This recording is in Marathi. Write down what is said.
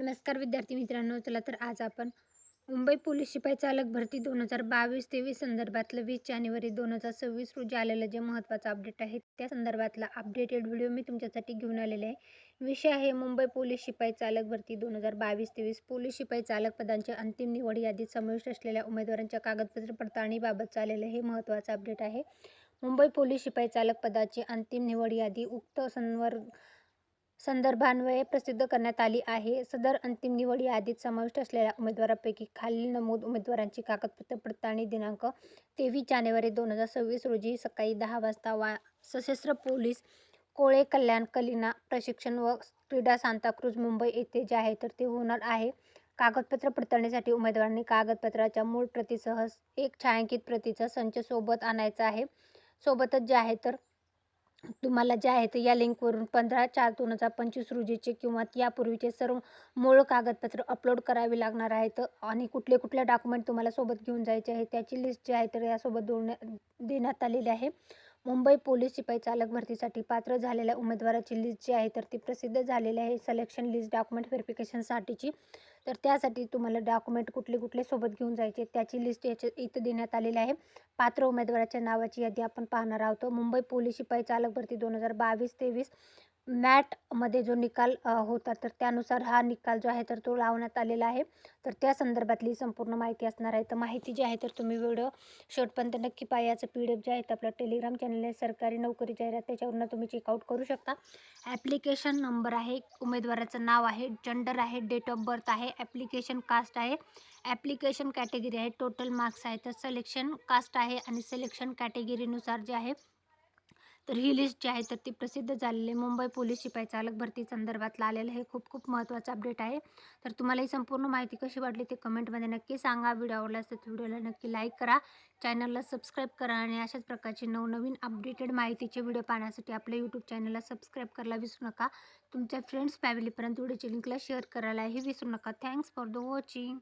नमस्कार विद्यार्थी मित्रांनो चला तर आज आपण मुंबई पोलीस शिपाई चालक भरती दोन हजार बावीस तेवीस संदर्भातलं वीस जानेवारी दोन हजार सव्वीस रोजी आलेलं जे महत्त्वाचं अपडेट आहे त्या संदर्भातला अपडेटेड व्हिडिओ मी तुमच्यासाठी घेऊन आलेले आहे. विषय आहे मुंबई पोलीस शिपाई चालक भरती दोन हजार बावीस तेवीस. पोलीस शिपाई चालक पदांची अंतिम निवड यादीत समाविष्ट असलेल्या उमेदवारांच्या कागदपत्र पडताळणीबाबत चाललेलं हे महत्त्वाचं अपडेट आहे. मुंबई पोलीस शिपाई चालक पदाची अंतिम निवड यादी उक्त संवर संदर्भान्वये प्रसिद्ध करण्यात आली आहे. सदर अंतिम निवड यादीत समाविष्ट असलेल्या उमेदवारांपैकी खालील नमूद उमेदवारांची कागदपत्र पडताळणी दिनांक तेवीस जानेवारी दोन हजार सव्वीस रोजी सकाळी दहा वाजता वा सशस्त्र पोलीस कोळे कल्याण कलिना प्रशिक्षण व क्रीडा सांताक्रूज मुंबई येथे जे आहे तर ते होणार आहे. कागदपत्र पडताळणीसाठी उमेदवारांनी कागदपत्राच्या मूळ प्रतीसह एक छायांकित प्रतीचा संच सोबत आणायचा आहे. सोबतच जे आहे तर तुम्हाला जे आहे ते या लिंकवरून पंधरा चार दोन हजार पंचवीस रोजीचे किंवा यापूर्वीचे सर्व मूळ कागदपत्र अपलोड करावे लागणार आहेत आणि कुठले कुठले डॉक्युमेंट तुम्हाला सोबत घेऊन जायचे आहे त्याची लिस्ट जी आहे तर यासोबत जोडण्या देण्यात आलेली आहे. मुंबई पोलीस शिपाई चालक भरतीसाठी पात्र झालेल्या उमेदवाराची लिस्ट जी आहे तर ती प्रसिद्ध झालेली आहे. सिलेक्शन लिस्ट डॉक्युमेंट व्हेरिफिकेशनसाठीची तर त्यासाठी तुम्हाला डॉक्युमेंट कुठले कुठले सोबत घेऊन जायचे त्याची लिस्ट याच्या इथं देण्यात आलेली आहे. पात्र उमेदवाराच्या नावाची यादी आपण पाहणार आहोत. मुंबई पोलीस शिपाई चालक भरती दोन हजार बावीस तेवीस मॅटमध्ये जो निकाल होता तर त्यानुसार हा निकाल जो आहे तर तो लावण्यात आलेला आहे. तर त्या संदर्भातली संपूर्ण माहिती असणार आहे. तर माहिती जी आहे तर तुम्ही व्हिडिओ शेवटपर्यंत नक्की पाहा. याचं पी डी एफ जे आहे तर आपल्या टेलिग्राम चॅनल आहे. सरकारी नोकरी जाहिरात त्याच्यावरून तुम्ही चेकआउट करू शकता. ॲप्लिकेशन नंबर आहे उमेदवाराचं नाव आहे जेंडर आहे डेट ऑफ बर्थ आहे ॲप्लिकेशन कास्ट आहे. ॲप्लिकेशन कॅटेगरी आहे टोटल मार्क्स आहे. तर सिलेक्शन कास्ट आहे आणि सिलेक्शन कॅटेगरीनुसार जे आहे रिलीज जे आहे तर ती प्रसिद्ध झालेली मुंबई पोलीस शिपाई चालक भरती संदर्भातलं आलेलं हे खूप खूप महत्त्वाचं अपडेट आहे. तर तुम्हाला ही संपूर्ण माहिती कशी वाटली ते कमेंटमध्ये नक्की सांगा. व्हिडिओ आवडला असेल तर व्हिडिओला नक्की लाईक करा. चॅनलला सबस्क्राईब करा आणि अशाच प्रकारची नवनवीन अपडेटेड माहितीचे व्हिडिओ पाहण्यासाठी आपल्या यूट्यूब चॅनलला सबस्क्राईब करायला विसरू नका. तुमच्या फ्रेंड्स फॅमिलीपर्यंत व्हिडिओची लिंकला शेअर करायलाही विसरू नका. Thanks for the watching